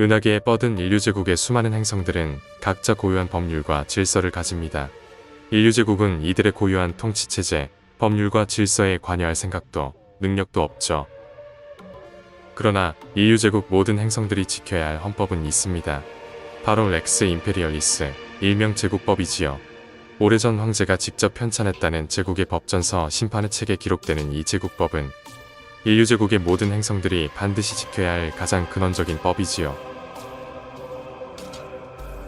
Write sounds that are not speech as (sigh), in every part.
은하계에 뻗은 인류제국의 수많은 행성들은 각자 고유한 법률과 질서를 가집니다. 인류제국은 이들의 고유한 통치체제, 법률과 질서에 관여할 생각도 능력도 없죠. 그러나 인류제국 모든 행성들이 지켜야 할 헌법은 있습니다. 바로 렉스 임페리얼리스, 일명 제국법이지요. 오래전 황제가 직접 편찬했다는 제국의 법전서 심판의 책에 기록되는 이 제국법은 인류제국의 모든 행성들이 반드시 지켜야 할 가장 근원적인 법이지요.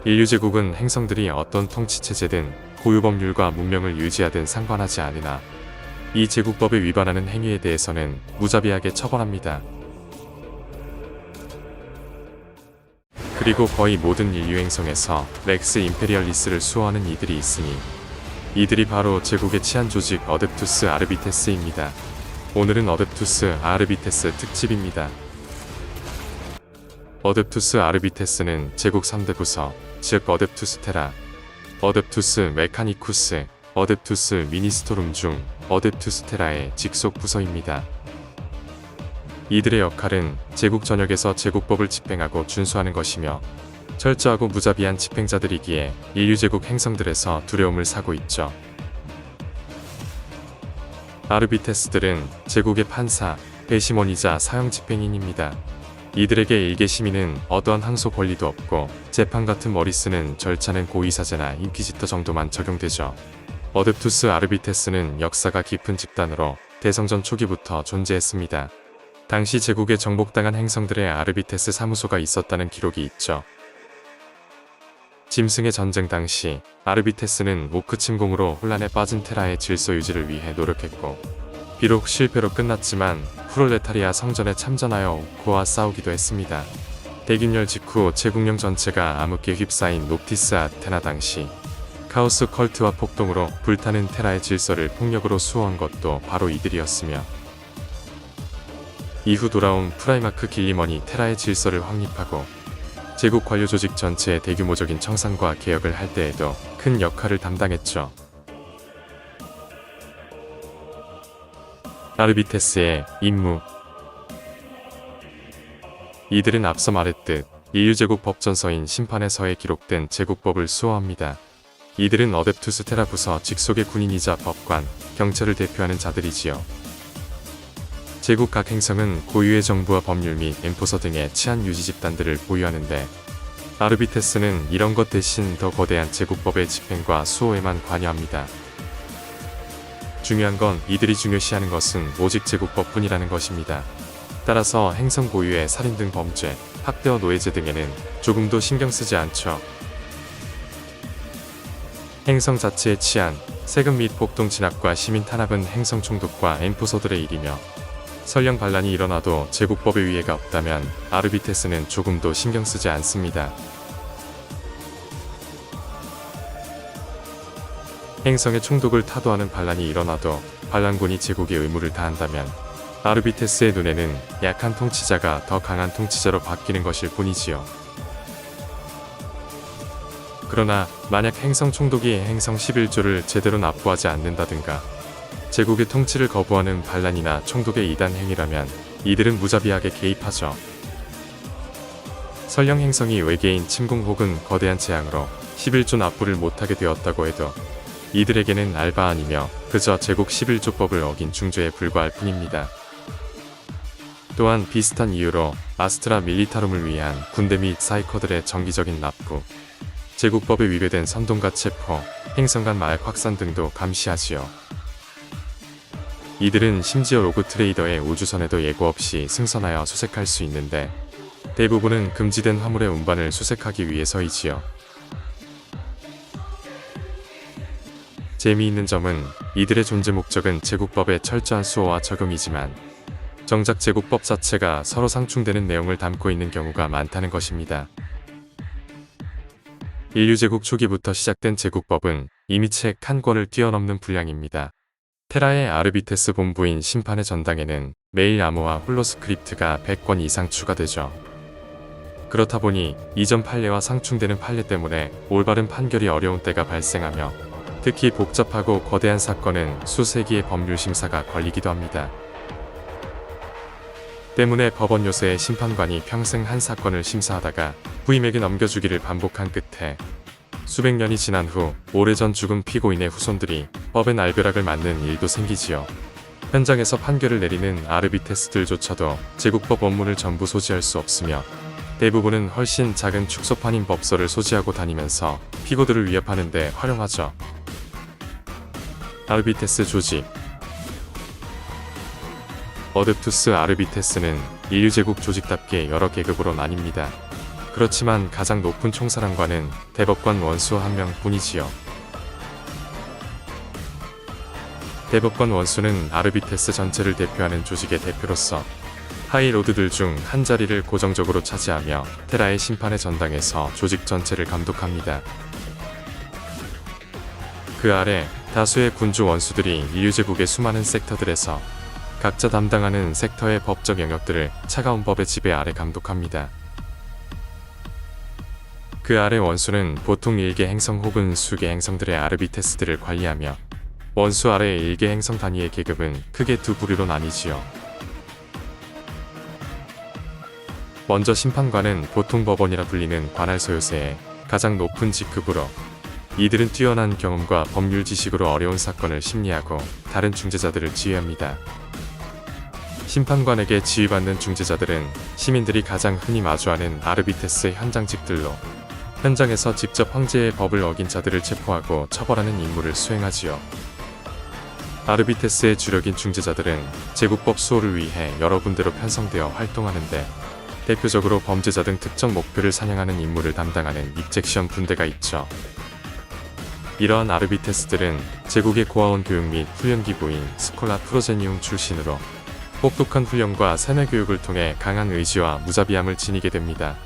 인류 제국은 행성들이 어떤 통치체제든 고유법률과 문명을 유지하든 상관하지 않으나 이 제국법에 위반하는 행위에 대해서는 무자비하게 처벌합니다. 그리고 거의 모든 인류 행성에서 렉스 임페리얼리스를 수호하는 이들이 있으니 이들이 바로 제국의 치안 조직 어댑투스 아르비테스입니다. 오늘은 어댑투스 아르비테스 특집입니다. 어댑투스 아르비테스는 제국 3대 부서, 즉 어댑투스 테라, 어댑투스 메카니쿠스, 어댑투스 미니스토룸 중 어댑투스 테라의 직속 부서입니다. 이들의 역할은 제국 전역에서 제국법을 집행하고 준수하는 것이며 철저하고 무자비한 집행자들이기에 인류 제국 행성들에서 두려움을 사고 있죠. 아르비테스들은 제국의 판사, 배심원이자 사형 집행인입니다. 이들에게 일개 시민은 어떠한 항소 권리도 없고 재판 같은 머리 쓰는 절차는 고의사제나 인퀴지터 정도만 적용되죠. 어댑투스 아르비테스는 역사가 깊은 집단으로 대성전 초기부터 존재했습니다. 당시 제국에 정복당한 행성들의 아르비테스 사무소가 있었다는 기록이 있죠. 짐승의 전쟁 당시 아르비테스는 오크 침공으로 혼란에 빠진 테라의 질서 유지를 위해 노력했고 비록 실패로 끝났지만 프롤레타리아 성전에 참전하여 오크와 싸우기도 했습니다. 대균열 직후 제국령 전체가 암흑기에 휩싸인 옵티스 아테나 당시 카오스 컬트와 폭동으로 불타는 테라의 질서를 폭력으로 수호한 것도 바로 이들이었으며 이후 돌아온 프라이마크 길리먼이 테라의 질서를 확립하고 제국 관료 조직 전체의 대규모적인 청산과 개혁을 할 때에도 큰 역할을 담당했죠. 아르비테스의 임무 이들은 앞서 말했듯 인류제국 법전서인 심판에서에 기록된 제국법을 수호합니다. 이들은 어댑투스 테라 부서 직속의 군인이자 법관, 경찰을 대표하는 자들이지요. 제국 각 행성은 고유의 정부와 법률 및 엠포서 등의 치안 유지 집단들을 보유하는데 아르비테스는 이런 것 대신 더 거대한 제국법의 집행과 수호에만 관여합니다. 중요한 건 이들이 중요시하는 것은 오직 제국법뿐이라는 것입니다. 따라서 행성 고유의 살인 등 범죄, 학대와 노예제 등에는 조금도 신경 쓰지 않죠. 행성 자체의 치안, 세금 및 폭동 진압과 시민 탄압은 행성 총독과 엠포서들의 일이며 설령 반란이 일어나도 제국법의 위해가 없다면 아르비테스는 조금도 신경 쓰지 않습니다. 행성의 총독을 타도하는 반란이 일어나도 반란군이 제국의 의무를 다한다면 아르비테스의 눈에는 약한 통치자가 더 강한 통치자로 바뀌는 것일 뿐이지요. 그러나 만약 행성 총독이 행성 11조를 제대로 납부하지 않는다든가 제국의 통치를 거부하는 반란이나 총독의 이단 행위라면 이들은 무자비하게 개입하죠. 설령 행성이 외계인 침공 혹은 거대한 재앙으로 11조 납부를 못하게 되었다고 해도 이들에게는 알바 아니며 그저 제국 11조법을 어긴 중죄에 불과할 뿐입니다. 또한 비슷한 이유로 아스트라 밀리타룸을 위한 군대 및 사이커들의 정기적인 납부, 제국법에 위배된 선동과 체포, 행성 간 마약 확산 등도 감시하지요. 이들은 심지어 로그 트레이더의 우주선에도 예고 없이 승선하여 수색할 수 있는데 대부분은 금지된 화물의 운반을 수색하기 위해서이지요. 재미있는 점은 이들의 존재 목적은 제국법의 철저한 수호와 적용이지만 정작 제국법 자체가 서로 상충되는 내용을 담고 있는 경우가 많다는 것입니다. 인류 제국 초기부터 시작된 제국법은 이미 책 한 권을 뛰어넘는 분량입니다. 테라의 아르비테스 본부인 심판의 전당에는 메일 암호와 홀로 스크립트가 100권 이상 추가되죠. 그렇다 보니 이전 판례와 상충되는 판례 때문에 올바른 판결이 어려운 때가 발생하며 특히 복잡하고 거대한 사건은 수세기의 법률 심사가 걸리기도 합니다. 때문에 법원 요새의 심판관이 평생 한 사건을 심사하다가 후임에게 넘겨주기를 반복한 끝에 수백 년이 지난 후 오래전 죽은 피고인의 후손들이 법의 날벼락을 맞는 일도 생기지요. 현장에서 판결을 내리는 아르비테스들조차도 제국법 원문을 전부 소지할 수 없으며 대부분은 훨씬 작은 축소판인 법서를 소지하고 다니면서 피고들을 위협하는데 활용하죠. 아르비테스 조직 어댑투스 아르비테스는 인류 제국 조직답게 여러 계급으로 나뉩니다. 그렇지만 가장 높은 총사령관은 대법관 원수 한 명뿐이지요. 대법관 원수는 아르비테스 전체를 대표하는 조직의 대표로서 하이로드들 중 한 자리를 고정적으로 차지하며 테라의 심판의 전당에서 조직 전체를 감독합니다. 그 아래 다수의 군주 원수들이 인류제국의 수많은 섹터들에서 각자 담당하는 섹터의 법적 영역들을 차가운 법의 지배 아래 감독합니다. 그 아래 원수는 보통 일개 행성 혹은 수개 행성들의 아르비테스들을 관리하며 원수 아래의 일개 행성 단위의 계급은 크게 두 부류로 나뉘지요. 먼저 심판관은 보통 법원이라 불리는 관할소 요새의 가장 높은 직급으로 이들은 뛰어난 경험과 법률 지식으로 어려운 사건을 심리하고 다른 중재자들을 지휘합니다. 심판관에게 지휘받는 중재자들은 시민들이 가장 흔히 마주하는 아르비테스의 현장직들로 현장에서 직접 황제의 법을 어긴 자들을 체포하고 처벌하는 임무를 수행하지요. 아르비테스의 주력인 중재자들은 제국법 수호를 위해 여러 군데로 편성되어 활동하는데 대표적으로 범죄자 등 특정 목표를 사냥하는 임무를 담당하는 입잭션 분대가 있죠. 이러한 아르비테스들은 제국의 고아원 교육 및 훈련 기부인 스콜라 프로제니움 출신으로 혹독한 훈련과 세뇌 교육을 통해 강한 의지와 무자비함을 지니게 됩니다.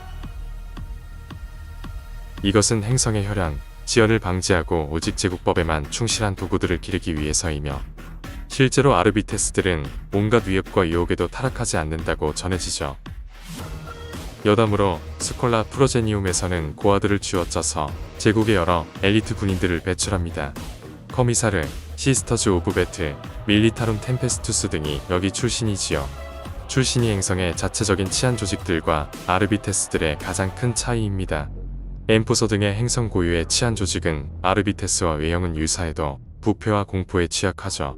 이것은 행성의 혈연, 지연을 방지하고 오직 제국법에만 충실한 도구들을 기르기 위해서이며 실제로 아르비테스들은 온갖 위협과 유혹에도 타락하지 않는다고 전해지죠. 여담으로 스콜라 프로제니움에서는 고아들을 쥐어짜서 제국의 여러 엘리트 군인들을 배출합니다. 커미사르, 시스터즈 오브 배틀, 밀리타룸 템페스투스 등이 여기 출신이지요. 출신이 행성의 자체적인 치안 조직들과 아르비테스들의 가장 큰 차이입니다. 엠포서 등의 행성 고유의 치안 조직은 아르비테스와 외형은 유사해도 부패와 공포에 취약하죠.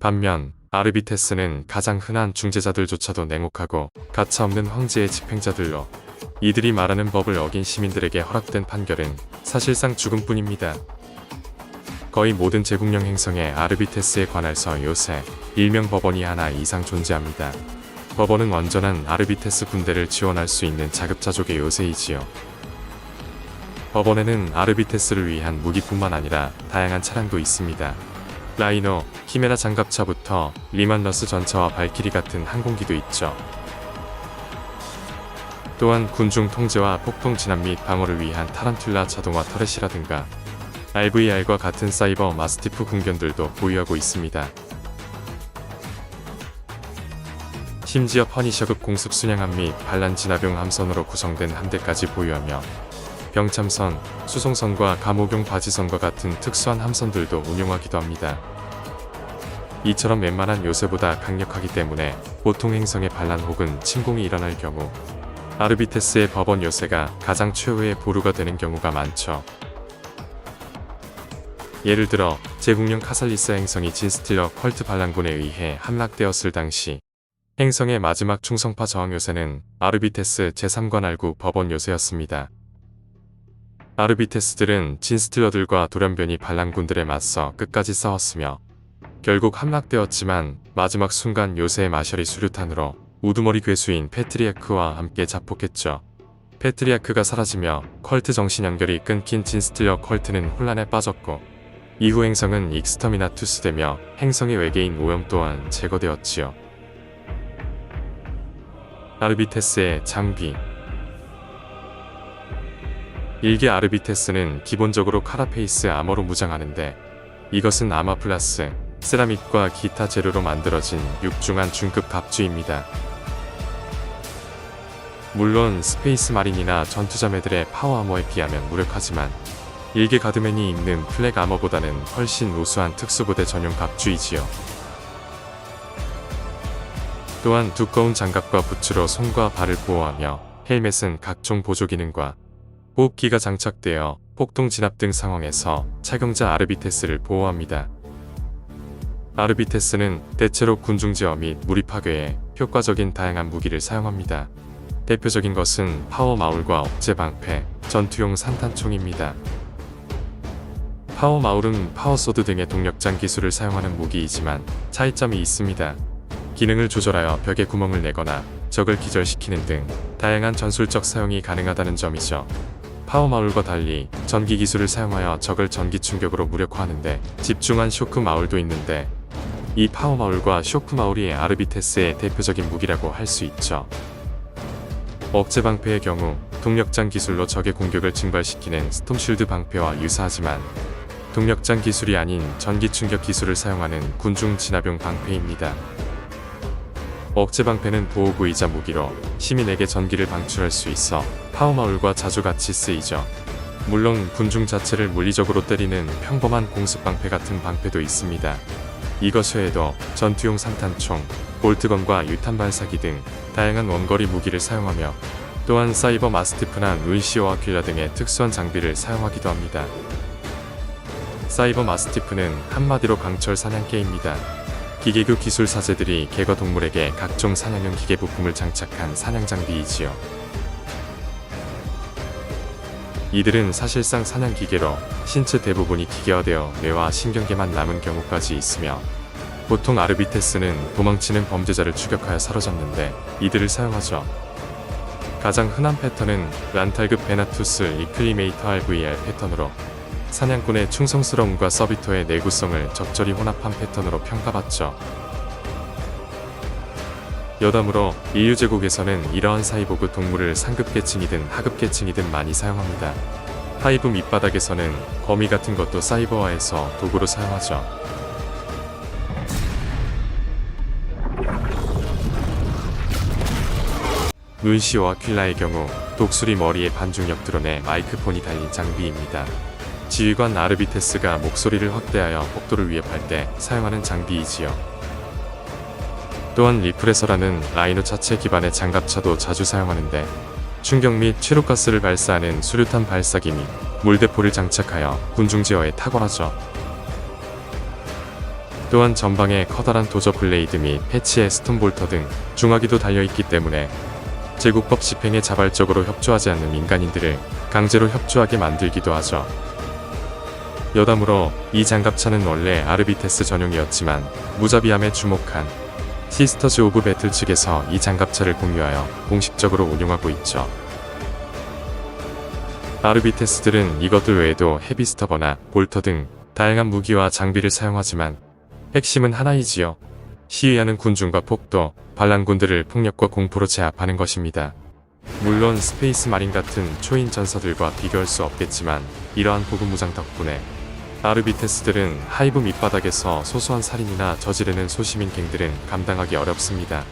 반면 아르비테스는 가장 흔한 중재자들조차도 냉혹하고 가차없는 황제의 집행자들로 이들이 말하는 법을 어긴 시민들에게 허락된 판결은 사실상 죽음뿐입니다. 거의 모든 제국령 행성의 아르비테스에 관할서 요새 일명 법원이 하나 이상 존재합니다. 법원은 완전한 아르비테스 군대를 지원할 수 있는 자급자족의 요새이지요. 법원에는 아르비테스를 위한 무기뿐만 아니라 다양한 차량도 있습니다. 라이노, 히메라 장갑차부터 리만러스 전차와 발키리 같은 항공기도 있죠. 또한 군중 통제와 폭풍 진압 및 방어를 위한 타란툴라 자동화 터렛이라든가 RVR과 같은 사이버 마스티프 군견들도 보유하고 있습니다. 심지어 퍼니셔급 공습 순양함 및 반란 진압용 함선으로 구성된 함대까지 보유하며 병참선, 수송선과 감옥용 바지선과 같은 특수한 함선들도 운용하기도 합니다. 이처럼 웬만한 요새보다 강력하기 때문에 보통 행성의 반란 혹은 침공이 일어날 경우 아르비테스의 법원 요새가 가장 최후의 보루가 되는 경우가 많죠. 예를 들어 제국령 카살리스 행성이 진스틸러 컬트 반란군에 의해 함락되었을 당시 행성의 마지막 충성파 저항 요새는 아르비테스 제3관 알구 법원 요새였습니다. 아르비테스들은 진스틸러들과 돌연변이 반란군들에 맞서 끝까지 싸웠으며 결국 함락되었지만 마지막 순간 요새의 마셜이 수류탄으로 우두머리 괴수인 페트리아크와 함께 자폭했죠. 페트리아크가 사라지며 컬트 정신 연결이 끊긴 진스틸러 컬트는 혼란에 빠졌고 이후 행성은 익스터미나투스 되며 행성의 외계인 오염 또한 제거되었지요. 아르비테스의 장비 일개 아르비테스는 기본적으로 카라페이스 아머로 무장하는데 이것은 아마 플러스 세라믹과 기타 재료로 만들어진 육중한 중급 갑주입니다. 물론 스페이스 마린이나 전투자매들의 파워 아머에 비하면 무력하지만 일개 가드맨이 입는 플렉 아머보다는 훨씬 우수한 특수부대 전용 갑주이지요. 또한 두꺼운 장갑과 부츠로 손과 발을 보호하며 헬멧은 각종 보조 기능과 호흡기가 장착되어 폭동 진압 등 상황에서 착용자 아르비테스를 보호합니다. 아르비테스는 대체로 군중 제어 및 무리 파괴에 효과적인 다양한 무기를 사용합니다. 대표적인 것은 파워 마울과 억제 방패, 전투용 산탄총입니다. 파워 마울은 파워 소드 등의 동력장 기술을 사용하는 무기이지만 차이점이 있습니다. 기능을 조절하여 벽에 구멍을 내거나 적을 기절시키는 등 다양한 전술적 사용이 가능하다는 점이죠. 파워 마울과 달리 전기 기술을 사용하여 적을 전기 충격으로 무력화하는데 집중한 쇼크 마울도 있는데 이 파워 마울과 쇼크 마울이 아르비테스의 대표적인 무기라고 할 수 있죠. 억제 방패의 경우 동력장 기술로 적의 공격을 증발시키는 스톰쉴드 방패와 유사하지만 동력장 기술이 아닌 전기 충격 기술을 사용하는 군중 진압용 방패입니다. 억제 방패는 보호구이자 무기로 시민에게 전기를 방출할 수 있어 파워마울과 자주 같이 쓰이죠. 물론 군중 자체를 물리적으로 때리는 평범한 공습 방패 같은 방패도 있습니다. 이것 외에도 전투용 산탄총, 볼트건과 유탄 발사기 등 다양한 원거리 무기를 사용하며 또한 사이버 마스티프나 눈시오와 퀼라 등의 특수한 장비를 사용하기도 합니다. 사이버 마스티프는 한마디로 강철 사냥개입니다. 기계교 기술 사제들이 개거 동물에게 각종 사냥용 기계 부품을 장착한 사냥 장비이지요. 이들은 사실상 사냥 기계로 신체 대부분이 기계화되어 뇌와 신경계만 남은 경우까지 있으며 보통 아르비테스는 도망치는 범죄자를 추격하여 사로잡는데 이들을 사용하죠. 가장 흔한 패턴은 란탈급 베나투스 리클리메이터 RVR 패턴으로 사냥꾼의 충성스러움과 서비토의 내구성을 적절히 혼합한 패턴으로 평가받죠. 여담으로 인류제국에서는 이러한 사이보그 동물을 상급계층이든 하급계층이든 많이 사용합니다. 하이브 밑바닥에서는 거미 같은 것도 사이버화해서 도구로 사용하죠. 눈시오와 퀼라의 경우 독수리 머리에 반중력 드론에 마이크폰이 달린 장비입니다. 지휘관 아르비테스가 목소리를 확대하여 복도를 위협할 때 사용하는 장비이지요. 또한 리프레서라는 라이노 차체 기반의 장갑차도 자주 사용하는데 충격 및 최루가스를 발사하는 수류탄 발사기 및 물대포를 장착하여 군중 제어에 탁월하죠. 또한 전방에 커다란 도저 블레이드 및 패치의 스톤볼터 등 중화기도 달려있기 때문에 제국법 집행에 자발적으로 협조하지 않는 민간인들을 강제로 협조하게 만들기도 하죠. 여담으로 이 장갑차는 원래 아르비테스 전용이었지만 무자비함에 주목한 시스터즈 오브 배틀 측에서 이 장갑차를 공유하여 공식적으로 운용하고 있죠. 아르비테스들은 이것들 외에도 헤비스터버나 볼터 등 다양한 무기와 장비를 사용하지만 핵심은 하나이지요. 시위하는 군중과 폭도, 반란군들을 폭력과 공포로 제압하는 것입니다. 물론 스페이스 마린 같은 초인 전사들과 비교할 수 없겠지만 이러한 고급 무장 덕분에 아르비테스들은 하이브 밑바닥에서 소소한 살인이나 저지르는 소시민 갱들은 감당하기 어렵습니다.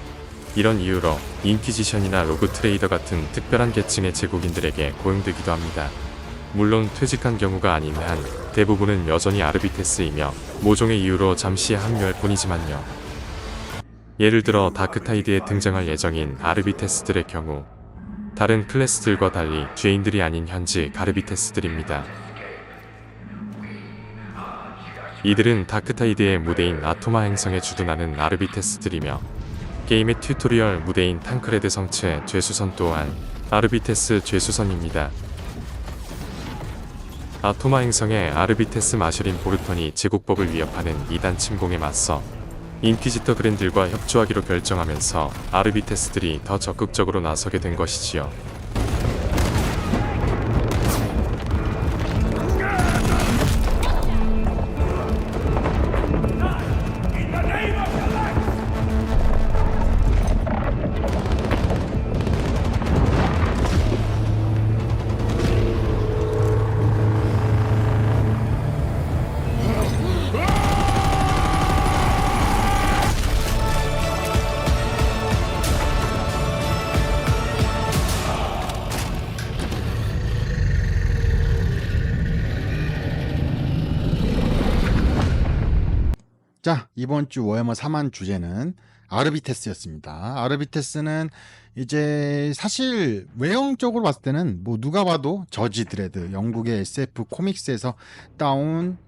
이런 이유로 인퀴지션이나 로그 트레이더 같은 특별한 계층의 제국인들에게 고용되기도 합니다. 물론 퇴직한 경우가 아닌 한 대부분은 여전히 아르비테스이며 모종의 이유로 잠시 합류할 뿐이지만요. 예를 들어 다크타이드에 등장할 예정인 아르비테스들의 경우 다른 클래스들과 달리 죄인들이 아닌 현지 가르비테스들입니다. 이들은 다크타이드의 무대인 아토마 행성에 주둔하는 아르비테스들이며 게임의 튜토리얼 무대인 탕크레드 성체 죄수선 또한 아르비테스 죄수선입니다. 아토마 행성의 아르비테스 마셔린 보르턴이 제국법을 위협하는 이단 침공에 맞서 인퀴지터 그랜들과 협조하기로 결정하면서 아르비테스들이 더 적극적으로 나서게 된 것이지요. 자, 이번 주 워해머 4만 주제는 아르비테스였습니다. 아르비테스는 이제 사실 외형적으로 봤을 때는 뭐 누가 봐도 저지 드레드 영국의 SF 코믹스에서 따온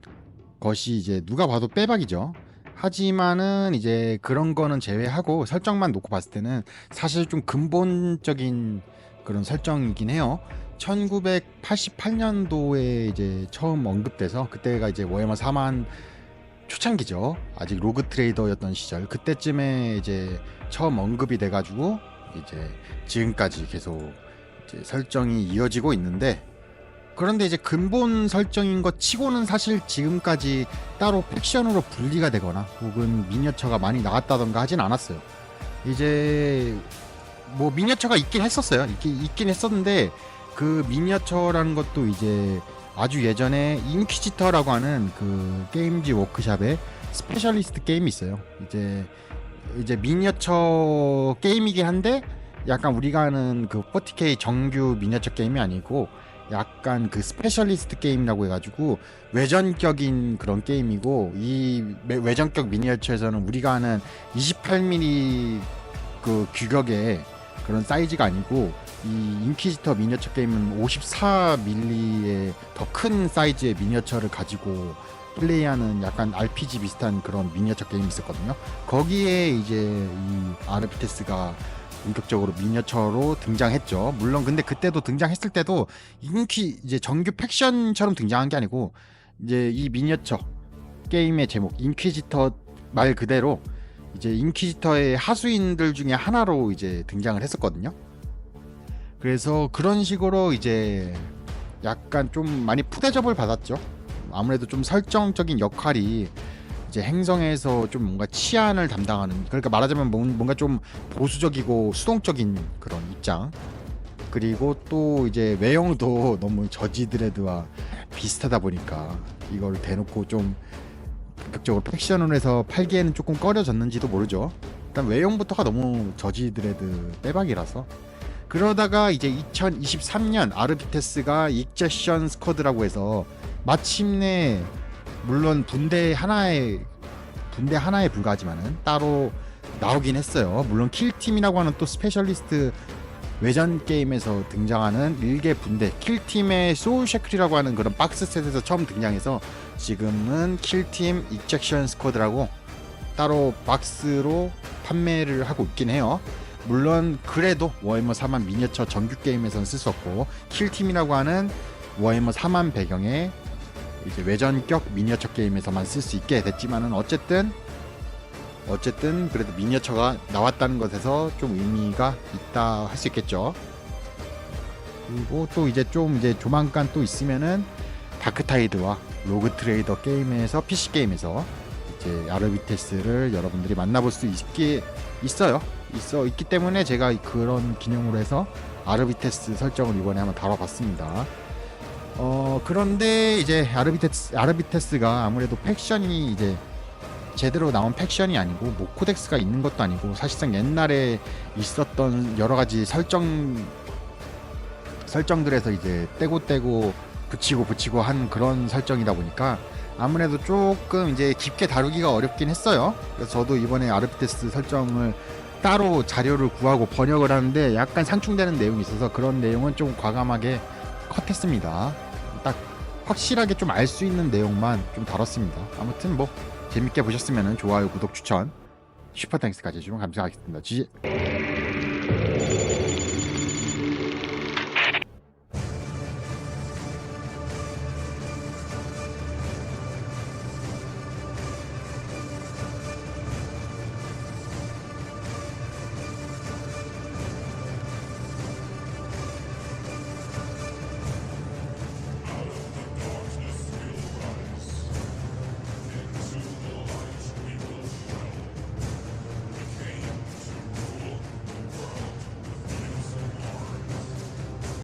것이 이제 누가 봐도 빼박이죠. 하지만은 이제 그런 거는 제외하고 설정만 놓고 봤을 때는 사실 좀 근본적인 그런 설정이긴 해요. 1988년도에 이제 처음 언급돼서 그때가 이제 워해머 4만 초창기죠. 아직 로그 트레이더였던 시절 그때쯤에 이제 처음 언급이 돼가지고 이제 지금까지 계속 이제 설정이 이어지고 있는데 그런데 이제 근본 설정인 것 치고는 사실 지금까지 따로 팩션으로 분리가 되거나 혹은 미니어처가 많이 나왔다던가 하진 않았어요. 이제 뭐 미니어처가 있긴 했었어요. 있긴, 있긴 했었는데 그 미니어처라는 것도 이제 아주 예전에 인퀴지터라고 하는 그 게임지 워크샵에 스페셜리스트 게임이 있어요. 이제 이제 미니어처 게임이긴 한데 약간 우리가 아는 그 40K 정규 미니어처 게임이 아니고 약간 그 스페셜리스트 게임이라고 해가지고 외전격인 그런 게임이고 이 외- 외전격 미니어처에서는 우리가 아는 28mm 그 규격의 그런 사이즈가 아니고 이 인퀴지터 미니어처 게임은 54mm의 더 큰 사이즈의 미니어처를 가지고 플레이하는 약간 RPG 비슷한 그런 미니어처 게임이 있었거든요. 거기에 이제 이 아르피테스가 본격적으로 미니어처로 등장했죠. 물론 근데 그때도 등장했을 때도 인퀴 이제 정규 팩션처럼 등장한 게 아니고 이제 이 미니어처 게임의 제목 인퀴지터 말 그대로 이제 인퀴지터의 하수인들 중에 하나로 이제 등장을 했었거든요. 그래서 그런 식으로 이제 약간 좀 많이 푸대접을 받았죠. 아무래도 좀 설정적인 역할이 이제 행성에서 좀 뭔가 치안을 담당하는 그러니까 말하자면 뭔- 뭔가 좀 보수적이고 수동적인 그런 입장 그리고 또 이제 외형도 (laughs) 너무 저지 드레드와 비슷하다 보니까 이걸 대놓고 좀 본격적으로 팩션으로 해서 팔기에는 조금 꺼려졌는지도 모르죠. 일단 외형부터가 너무 저지 드레드 빼박이라서 그러다가 이제 2023년 아르비테스가 익제션 스쿼드라고 해서 마침내 물론 분대 하나에 분대 하나에 불과하지만은 따로 나오긴 했어요. 물론 킬팀이라고 하는 또 스페셜리스트 외전 게임에서 등장하는 일개 분대 킬팀의 소울 쉐클이라고 하는 그런 박스 셋에서 처음 등장해서 지금은 킬팀 익젝션 스쿼드라고 따로 박스로 판매를 하고 있긴 해요. 물론 그래도 워해머 4만 미니어처 정규 게임에서는 쓸 수 없고 킬팀이라고 하는 워해머 4만 배경의 이제 외전격 미니어처 게임에서만 쓸 수 있게 됐지만은 어쨌든 어쨌든 그래도 미니어처가 나왔다는 것에서 좀 의미가 있다 할 수 있겠죠. 그리고 또 이제 좀 이제 조만간 또 있으면은 다크타이드와 로그 트레이더 게임에서 PC 게임에서 이제 아르비테스를 여러분들이 만나볼 수 있게 있어요. 있어 있기 때문에 제가 그런 기념으로 해서 아르비테스 설정을 이번에 한번 다뤄봤습니다. 어 그런데 이제 아르비테스 아르비테스가 아무래도 팩션이 이제 제대로 나온 팩션이 아니고 뭐 코덱스가 있는 것도 아니고 사실상 옛날에 있었던 여러 가지 설정 설정들에서 이제 떼고 떼고 붙이고 붙이고 한 그런 설정이다 보니까 아무래도 조금 이제 깊게 다루기가 어렵긴 했어요. 그래서 저도 이번에 아르피테스 설정을 따로 자료를 구하고 번역을 하는데 약간 상충되는 내용이 있어서 그런 내용은 좀 과감하게 컷했습니다. 딱 확실하게 좀 알 수 있는 내용만 좀 다뤘습니다. 아무튼 뭐 재밌게 보셨으면 좋아요, 구독, 추천, 슈퍼 땡스까지 해주면 감사하겠습니다. 지